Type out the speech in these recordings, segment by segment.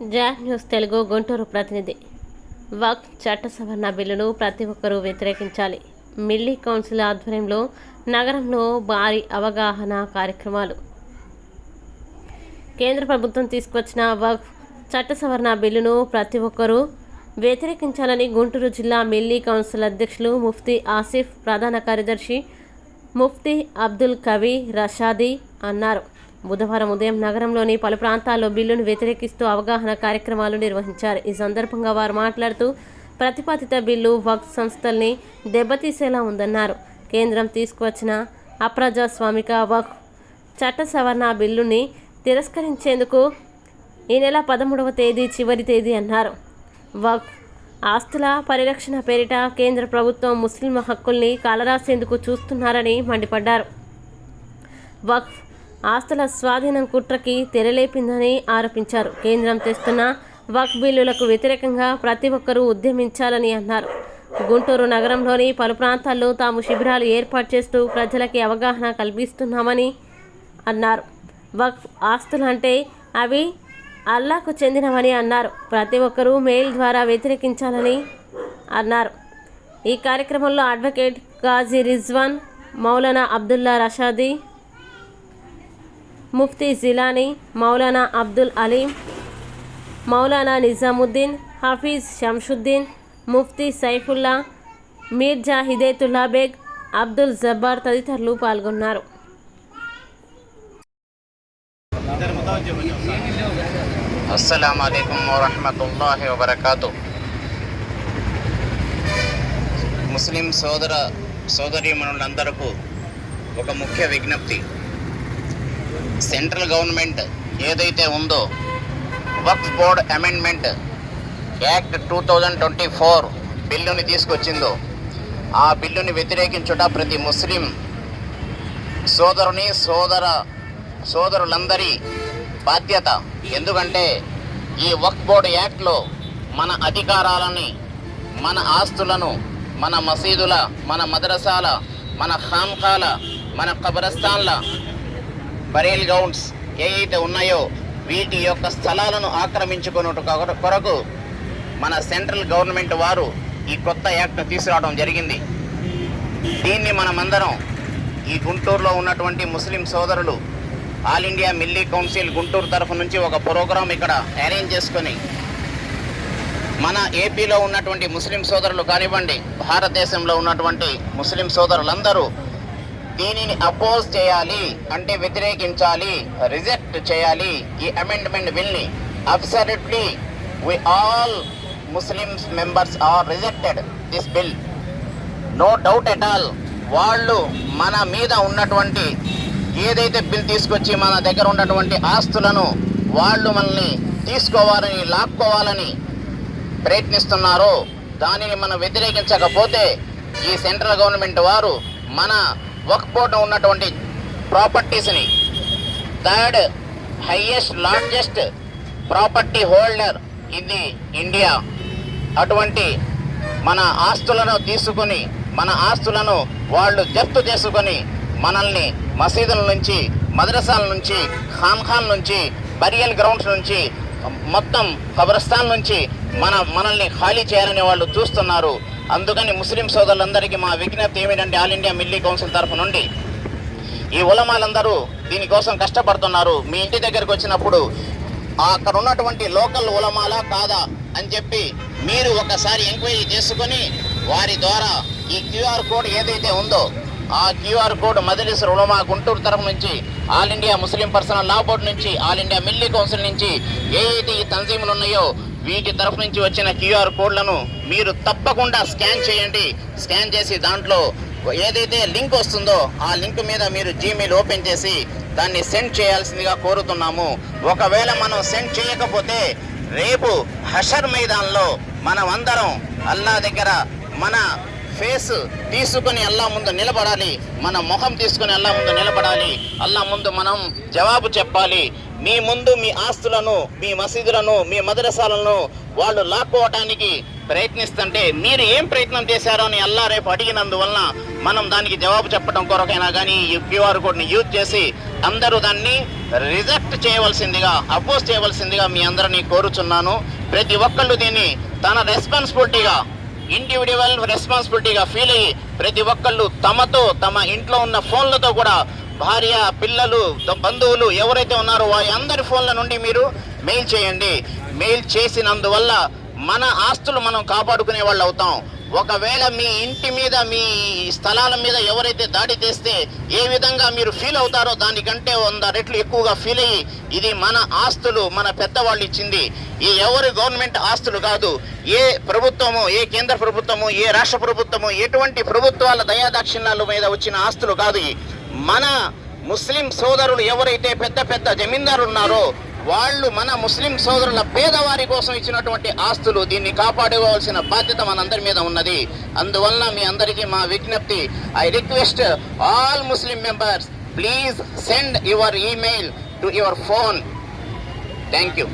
Jack news Telugu Guntur ప్రతినిధి. వక్ చట్ట సవరణ బిల్లును ప్రతి ఒక్కరూ వ్యతిరేకించాలి. మిల్లీ కౌన్సిల్ ఆధ్వర్యంలో నగరంలో భారీ అవగాహన కార్యక్రమాలు. కేంద్ర ప్రభుత్వం తీసుకొచ్చిన వక్ చట్ట సవరణ బిల్లును ప్రతి ఒక్కరూ వ్యతిరేకించాలని గుంటూరు జిల్లా మిల్లీ కౌన్సిల్ అధ్యక్షులు ముఫ్తీ ఆసిఫ్ ప్రధాన కార్యదర్శి ముఫ్తీ అబ్దుల్ కవి రషాదీ అన్నారు. బుధవారం ఉదయం నగరంలోని పలు ప్రాంతాల్లో బిల్లును వ్యతిరేకిస్తూ అవగాహన కార్యక్రమాలు నిర్వహించారు. ఈ సందర్భంగా వారు మాట్లాడుతూ ప్రతిపాదిత బిల్లు వక్ఫ్ సంస్థల్ని దెబ్బతీసేలా ఉందన్నారు. కేంద్రం తీసుకువచ్చిన అప్రజాస్వామిక వక్ఫ్ చట్ట సవరణ బిల్లుని తిరస్కరించేందుకు ఈ నెల పదమూడవ తేదీ చివరి తేదీ అన్నారు. వక్ఫ్ ఆస్తుల పరిరక్షణ పేరిట కేంద్ర ప్రభుత్వం ముస్లిం హక్కుల్ని కాలరాసేందుకు చూస్తున్నారని మండిపడ్డారు. వక్ఫ్ ఆస్తుల స్వాధీనం కుట్రకి తెరలేపిందని ఆరోపించారు. కేంద్రం తెస్తున్న వక్ బిల్లులకు వ్యతిరేకంగా ప్రతి ఒక్కరూ ఉద్యమించాలని అన్నారు. గుంటూరు నగరంలోని పలు ప్రాంతాల్లో తాము శిబిరాలు ఏర్పాటు చేస్తూ ప్రజలకి అవగాహన కల్పిస్తున్నామని అన్నారు. వక్ఫ్ ఆస్తులు అంటే అవి అల్లాకు చెందినవని అన్నారు. ప్రతి ఒక్కరూ మెయిల్ ద్వారా వ్యతిరేకించాలని అన్నారు. ఈ కార్యక్రమంలో అడ్వకేట్ గాజీ రిజ్వాన్ మౌలానా అబ్దుల్లా రషాదీ ముఫ్తీ జిలానీ మౌలానా అబ్దుల్ అలీం మౌలానా నిజాముద్దీన్ హఫీజ్ షంషుద్దీన్ ముఫ్తీ సైఫుల్లా మీర్జా హిదేతుల్లా బేగ్ అబ్దుల్ జబ్బార్ తదితరులు పాల్గొన్నారు. అస్సలం అయికం వబర్కాతు. ముస్లిం సోదర సోదరీమణులందరకు ఒక ముఖ్య విజ్ఞప్తి. సెంట్రల్ గవర్నమెంట్ ఏదైతే ఉందో Waqf board amendment act two thousand twenty four బిల్లుని తీసుకొచ్చిందో ఆ బిల్లుని వ్యతిరేకించుట ప్రతి ముస్లిం సోదరుని సోదర సోదరులందరి బాధ్యత. ఎందుకంటే ఈ వక్ఫ్ బోర్డ్ యాక్ట్లో మన అధికారాలని మన ఆస్తులను మన మసీదుల మన మదరసాల మన ఖాంఖాల మన కబరస్థాన్ల బరేల్ గ్రౌండ్స్ ఏవైతే ఉన్నాయో వీటి యొక్క స్థలాలను ఆక్రమించుకున్నట్టు కొరకు మన సెంట్రల్ గవర్నమెంట్ వారు ఈ కొత్త యాక్ట్ తీసుకురావడం జరిగింది. దీన్ని మనమందరం ఈ గుంటూరులో ఉన్నటువంటి ముస్లిం సోదరులు all India Milli council Guntur తరఫు నుంచి ఒక ప్రోగ్రాం ఇక్కడ అరేంజ్ చేసుకొని మన ఏపీలో ఉన్నటువంటి ముస్లిం సోదరులు కానివ్వండి భారతదేశంలో ఉన్నటువంటి ముస్లిం సోదరులందరూ దీనిని అపోజ్ చేయాలి అంటే వ్యతిరేకించాలి రిజెక్ట్ చేయాలి. ఈ amendment బిల్ని absolutely we all Muslims members are rejected this bill no doubt at all వాళ్ళు మన మీద ఉన్నటువంటి ఏదైతే బిల్ తీసుకొచ్చి మన దగ్గర ఉన్నటువంటి ఆస్తులను వాళ్ళు మనల్ని తీసుకోవాలని లాక్కోవాలని ప్రయత్నిస్తున్నారో దానిని మనం వ్యతిరేకించకపోతే ఈ సెంట్రల్ గవర్నమెంట్ వారు మన వక్ బోర్డు ఉన్నటువంటి ప్రాపర్టీస్ని. Third highest largest property holder ఇది ఇండియా. అటువంటి మన ఆస్తులను తీసుకొని మన ఆస్తులను వాళ్ళు జప్తు చేసుకొని మనల్ని మసీదుల నుంచి మద్రసాల నుంచి ఖాన్ఖాన్ నుంచి బరియల్ గ్రౌండ్స్ నుంచి మొత్తం కబ్రస్థాన్ నుంచి మన మనల్ని ఖాళీ చేయాలని వాళ్ళు చూస్తున్నారు. అందుకని ముస్లిం సోదరులందరికీ మా విజ్ఞప్తి ఏమిటంటే ఆల్ ఇండియా మిల్లీ కౌన్సిల్ తరఫు నుండి. ఈ ఉలమాలందరూ దీనికోసం కష్టపడుతున్నారు. మీ ఇంటి దగ్గరకు వచ్చినప్పుడు అక్కడ ఉన్నటువంటి లోకల్ ఉలమాలా కాదా అని చెప్పి మీరు ఒకసారి ఎంక్వైరీ చేసుకొని వారి ద్వారా ఈ క్యూఆర్ కోడ్ ఏదైతే ఉందో ఆ క్యూఆర్ కోడ్ మదలిస్ ఉలమా గుంటూరు తరఫు నుంచి all India Muslim personal law board నుంచి ఆల్ ఇండియా మిల్లీ కౌన్సిల్ నుంచి ఏ అయితే ఈ తంజీములు ఉన్నాయో వీటి తరఫు నుంచి వచ్చిన క్యూఆర్ కోడ్లను మీరు తప్పకుండా స్కాన్ చేయండి. స్కాన్ చేసి దాంట్లో ఏదైతే లింక్ వస్తుందో ఆ లింక్ మీద మీరు జీమెయిల్ ఓపెన్ చేసి దాన్ని సెండ్ చేయాల్సిందిగా కోరుతున్నాము. ఒకవేళ మనం సెండ్ చేయకపోతే రేపు హషర్ మైదాన్లో మనం అందరం అల్లా దగ్గర మన ఫేస్ తీసుకుని అల్లా ముందు నిలబడాలి. మన ముఖం తీసుకుని అల్లా ముందు నిలబడాలి. అల్లా ముందు మనం జవాబు చెప్పాలి. మీ ముందు మీ ఆస్తులను మీ మసీదులను మీ మదరసాలను వాళ్ళు లాక్కోవటానికి ప్రయత్నిస్తుంటే మీరు ఏం ప్రయత్నం చేశారో అని అల్లా రేపు అడిగినందువలన మనం దానికి జవాబు చెప్పడం కొరకైనా కానీ ఈ క్యూఆర్ కోడ్ని యూజ్ చేసి అందరూ దాన్ని రిజెక్ట్ చేయవలసిందిగా అపోజ్ చేయవలసిందిగా మీ అందరినీ కోరుచున్నాను. ప్రతి ఒక్కళ్ళు దీన్ని తన రెస్పాన్సిబిలిటీగా ఇండివిజువల్ రెస్పాన్సిబిలిటీగా ఫీల్ అయ్యి ప్రతి ఒక్కళ్ళు తమతో తమ ఇంట్లో ఉన్న ఫోన్లతో కూడా భార్య పిల్లలు బంధువులు ఎవరైతే ఉన్నారో వారి అందరి ఫోన్ల నుండి మీరు మెయిల్ చేయండి. మెయిల్ చేసినందువల్ల మన ఆస్తులు మనం కాపాడుకునే వాళ్ళు అవుతాం. ఒకవేళ మీ ఇంటి మీద మీ స్థలాల మీద ఎవరైతే దాడి చేస్తే ఏ విధంగా మీరు ఫీల్ అవుతారో దానికంటే వంద రెట్లు ఎక్కువగా ఫీల్ అయ్యి ఇది మన ఆస్తులు మన పెద్దవాళ్ళు ఇచ్చింది. ఈ ఎవరి గవర్నమెంట్ ఆస్తులు కాదు ఏ ప్రభుత్వము ఏ కేంద్ర ప్రభుత్వము ఏ రాష్ట్ర ప్రభుత్వము ఎటువంటి ప్రభుత్వాల దయాదాక్షిణ్యాల మీద వచ్చిన ఆస్తులు కాదు మన ముస్లిం సోదరులు ఎవరైతే పెద్ద పెద్ద జమీందారులు ఉన్నారో వాళ్ళు మన ముస్లిం సోదరుల పేదవారి కోసం ఇచ్చినటువంటి ఆస్తులు దీన్ని కాపాడుకోవాల్సిన బాధ్యత మనందరి మీద ఉన్నది. అందువలన మీ అందరికీ మా విజ్ఞప్తి I request all Muslim members please send your email to your phone thank you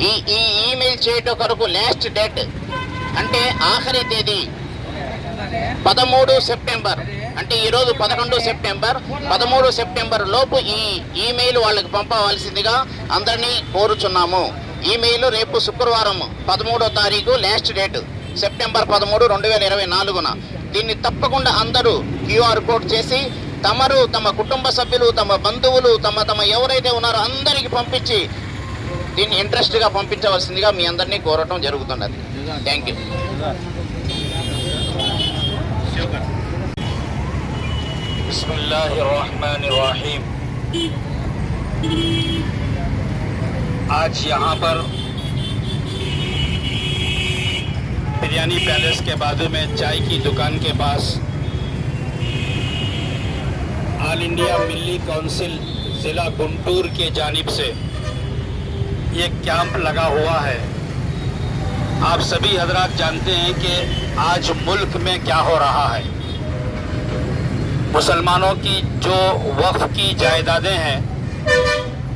ఈ ఈ ఈమెయిల్ చేయటం కొరకు లాస్ట్ డేట్ అంటే ఆఖరి తేదీ పదమూడు సెప్టెంబర్ అంటే ఈరోజు పదకొండు సెప్టెంబర్ పదమూడు సెప్టెంబర్ లోపు ఈ ఈమెయిల్ వాళ్ళకి పంపవలసిందిగా అందరినీ కోరుచున్నాము. ఈమెయిల్ రేపు శుక్రవారం పదమూడో తారీఖు లాస్ట్ డేట్ సెప్టెంబర్ పదమూడు రెండు వేల ఇరవై నాలుగున. దీన్ని తప్పకుండా అందరూ క్యూఆర్ కోడ్ చేసి తమరు తమ కుటుంబ సభ్యులు తమ బంధువులు తమ తమ ఎవరైతే ఉన్నారో అందరికీ పంపించి దీన్ని ఇంట్రెస్ట్గా పంపించవలసిందిగా మీ అందరినీ కోరటం జరుగుతున్నది. Thank you بسم اللہ الرحمن الرحیم آج یہاں پر بریانی پیلس کے بازو میں چائے کی دکان کے پاس آل انڈیا ملی کونسل ضلع گنٹور کے جانب سے یہ کیمپ لگا ہوا ہے۔ آپ سبھی حضرات جانتے ہیں کہ آج ملک میں کیا ہو رہا ہے۔ مسلمانوں کی جو وقف کی جائیدادیں ہیں،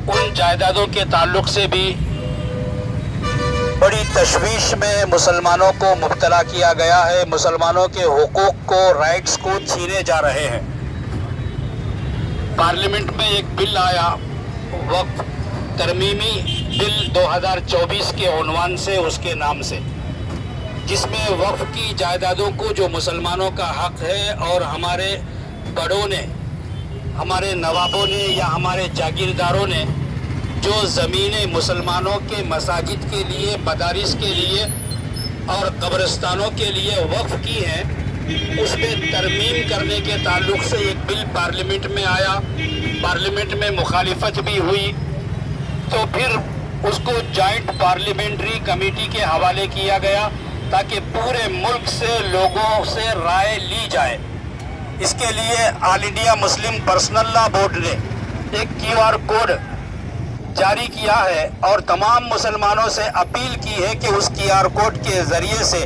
ان جائیدادوں کے تعلق سے بھی بڑی تشویش میں مسلمانوں کو مبتلا کیا گیا ہے۔ مسلمانوں کے حقوق کو رائٹس کو چھینے جا رہے ہیں۔ پارلیمنٹ میں ایک بل آیا۔ وقف ترمیمی بل دو ہزار چوبیس کے عنوان سے، اس کے نام سے۔ جس میں وقف کی جائیدادوں کو جو مسلمانوں کا حق ہے اور ہمارے بڑوں نے، ہمارے نوابوں نے یا ہمارے جاگیرداروں نے، جو زمینیں مسلمانوں کے مساجد کے لیے، مدارس کے لیے اور قبرستانوں کے لیے وقف کی ہیں، اس میں ترمیم کرنے کے تعلق سے ایک بل پارلیمنٹ میں آیا۔ پارلیمنٹ میں مخالفت بھی ہوئی۔ تو پھر اس کو جوائنٹ پارلیمنٹری کمیٹی کے حوالے کیا گیا تاکہ پورے ملک سے، لوگوں سے رائے لی جائے۔ اس کے لیے آل انڈیا مسلم پرسنل لا بورڈ نے ایک کیو آر کوڈ جاری کیا ہے اور تمام مسلمانوں سے اپیل کی ہے کہ اس کیو آر کوڈ کے ذریعے سے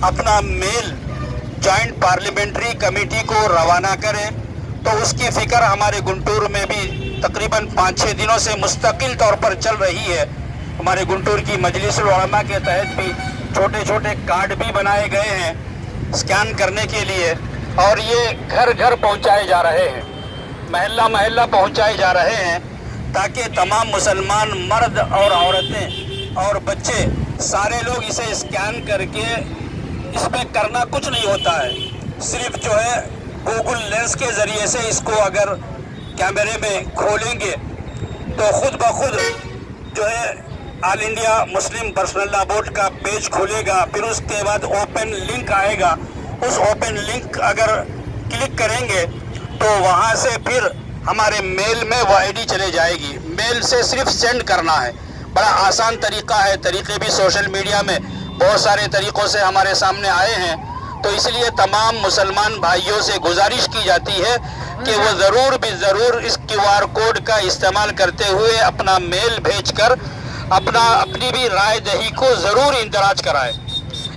اپنا میل جوائنٹ پارلیمنٹری کمیٹی کو روانہ کریں۔ تو اس کی فکر ہمارے گنٹور میں بھی تقریباً پانچ چھ دنوں سے مستقل طور پر چل رہی ہے۔ ہمارے گنٹور کی مجلس العلماء کے تحت بھی چھوٹے چھوٹے کارڈ بھی بنائے گئے ہیں۔ سکین کرنے کے لیے اور یہ گھر گھر پہنچائے جا رہے ہیں۔ محلہ محلہ پہنچائے جا رہے ہیں تاکہ تمام مسلمان مرد اور عورتیں اور بچے سارے لوگ اسے اسکین کر کے اس میں کرنا کچھ نہیں ہوتا ہے۔ صرف جو ہے گوگل لینس کے ذریعے سے اس کو اگر کیمرے میں کھولیں گے تو خود بخود جو ہے آل انڈیا مسلم پرسنل لا بورڈ کا پیج کھولے گا۔ پھر اس کے بعد اوپن لنک آئے گا۔ اس اوپن لنک اگر کلک کریں گے تو وہاں سے پھر ہمارے میل میں وہ آئی ڈی چلے جائے گی۔ میل سے صرف سینڈ کرنا ہے۔ بڑا آسان طریقہ ہے۔ طریقے بھی سوشل میڈیا میں بہت سارے طریقوں سے ہمارے سامنے آئے ہیں۔ تو اس لیے تمام مسلمان بھائیوں سے گزارش کی جاتی ہے کہ وہ ضرور بھی ضرور اس کیو آر کوڈ کا استعمال کرتے ہوئے اپنا میل بھیج کر اپنا اپنی بھی رائے دہی کو ضرور اندراج کرائے۔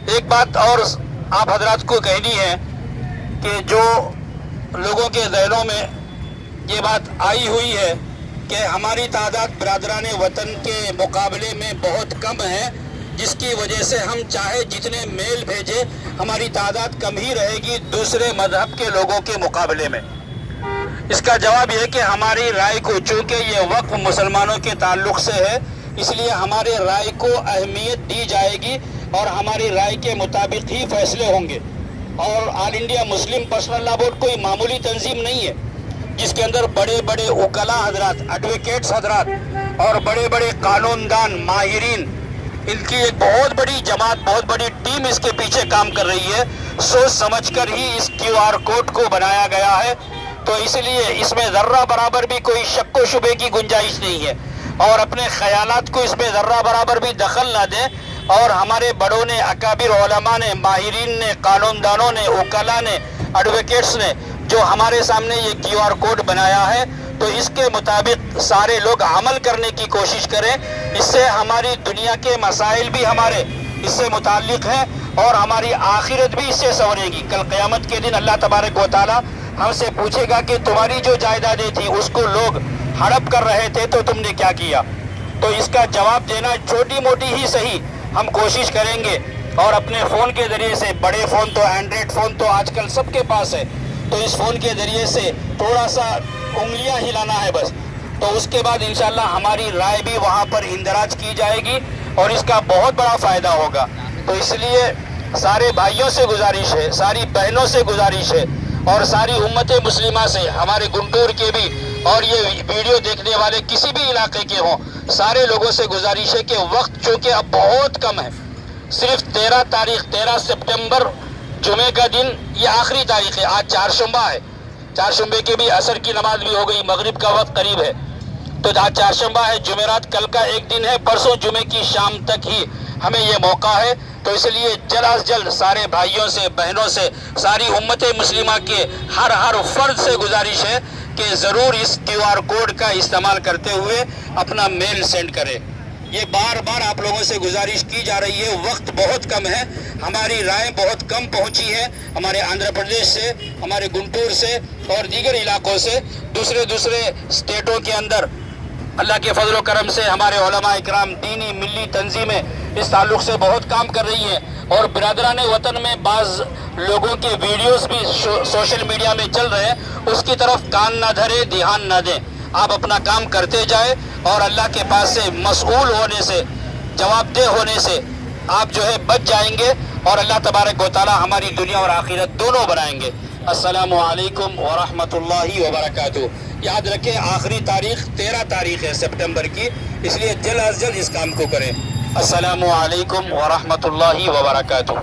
ایک بات اور آپ حضرات کو کہنی ہے کہ جو لوگوں کے ذہنوں میں یہ بات آئی ہوئی ہے کہ ہماری تعداد برادران وطن کے مقابلے میں بہت کم ہے، جس کی وجہ سے ہم چاہے جتنے میل بھیجے ہماری تعداد کم ہی رہے گی دوسرے مذہب کے لوگوں کے مقابلے میں۔ اس کا جواب یہ کہ ہماری رائے کو چونکہ یہ وقف مسلمانوں کے تعلق سے ہے، اس لیے ہمارے رائے کو اہمیت دی جائے گی۔ اور ہماری رائے کے مطابق ہی فیصلے ہوں گے۔ اور آل انڈیا مسلم پرسنل لا بورڈ کوئی معمولی تنظیم نہیں ہے، جس کے اندر بڑے بڑے اکلا حضرات ایڈوکیٹس حضرات اور بڑے بڑے قانون دان ماہرین، ان کی ایک بہت بڑی جماعت، بہت بڑی ٹیم اس کے پیچھے کام کر رہی ہے۔ سوچ سمجھ کر ہی اس کیو آر کوڈ کو بنایا گیا ہے۔ تو اس لیے اس میں ذرہ برابر بھی کوئی شک و شبے کی گنجائش نہیں ہے۔ اور اپنے خیالات کو اس میں ذرہ برابر بھی دخل نہ دیں۔ اور ہمارے بڑوں نے، اکابر علماء نے، ماہرین نے قانون دانوں نے، اوکلا نے ایڈوکیٹس نے جو ہمارے سامنے یہ کیو آر کوڈ بنایا ہے، تو اس کے مطابق سارے لوگ عمل کرنے کی کوشش کریں۔ اس سے ہماری دنیا کے مسائل بھی ہمارے اس سے متعلق ہیں اور ہماری آخرت بھی اس سے سورے گی۔ کل قیامت کے دن اللہ تبارک و تعالی ہم سے پوچھے گا کہ تمہاری جو جائیدادیں تھیں، اس کو لوگ ہڑپ کر رہے تھے تو تم نے کیا کیا؟ تو اس کا جواب دینا چھوٹی موٹی ہی صحیح۔ ہم کوشش کریں گے اور اپنے فون کے ذریعے سے، بڑے فون تو اینڈرائڈ فون تو آج کل سب کے پاس ہے، تو اس فون کے ذریعے سے تھوڑا سا انگلیاں ہلانا ہے بس۔ تو اس کے بعد انشاءاللہ ہماری رائے بھی وہاں پر اندراج کی جائے گی اور اس کا بہت بڑا فائدہ ہوگا۔ تو اس لیے سارے بھائیوں سے گزارش ہے، ساری بہنوں سے گزارش ہے اور ساری امت مسلمہ سے، ہمارے گنٹور کے بھی اور یہ ویڈیو دیکھنے والے کسی بھی علاقے کے ہوں، سارے لوگوں سے گزارش ہے کہ وقت چونکہ اب بہت کم ہے، صرف تیرہ تاریخ، تیرہ سپٹمبر جمعے کا دن، یہ آخری تاریخ ہے۔ آج چار شمبہ ہے۔ چار شمبے کے بھی اثر کی نماز بھی ہو گئی، مغرب کا وقت قریب ہے۔ تو آج چار شمبہ ہے جمعرات کل کا ایک دن ہے، پرسوں جمعے کی شام تک ہی ہمیں یہ موقع ہے۔ تو اس لیے جلد از جلد سارے بھائیوں سے، بہنوں سے، ساری امت مسلمہ کے ہر ہر فرد سے گزارش ہے۔ کہ ضرور اس کیو آر کوڈ کا استعمال کرتے ہوئے اپنا میل سینڈ کریں۔ یہ بار بار آپ لوگوں سے گزارش کی جا رہی ہے، وقت بہت کم ہے، ہماری رائے بہت کم پہنچی ہے، ہمارے آندھرا پردیش سے، ہمارے گنٹور سے اور دیگر علاقوں سے۔ دوسرے دوسرے سٹیٹوں کے اندر اللہ کے فضل و کرم سے ہمارے علماء اکرام دینی ملی تنظیمیں اس تعلق سے بہت کام کر رہی ہیں اور برادران وطن میں بعض لوگوں کے ویڈیوز بھی سوشل میڈیا میں چل رہے ہیں۔ اس کی طرف کان نہ دھرے، دھیان نہ دیں۔ آپ اپنا کام کرتے جائیں اور اللہ کے پاس سے مسئول ہونے سے جواب دہ ہونے سے آپ جو ہے بچ جائیں گے اور اللہ تبارک و تعالی ہماری دنیا اور آخرت دونوں بنائیں گے۔ السلام علیکم ورحمۃ اللہ وبرکاتہ۔ یاد رکھیں آخری تاریخ تیرہ تاریخ ہے سپٹمبر کی، اس لیے جلد از جلد اس کام کو کریں۔ السلام علیکم ورحمۃ اللہ وبرکاتہ۔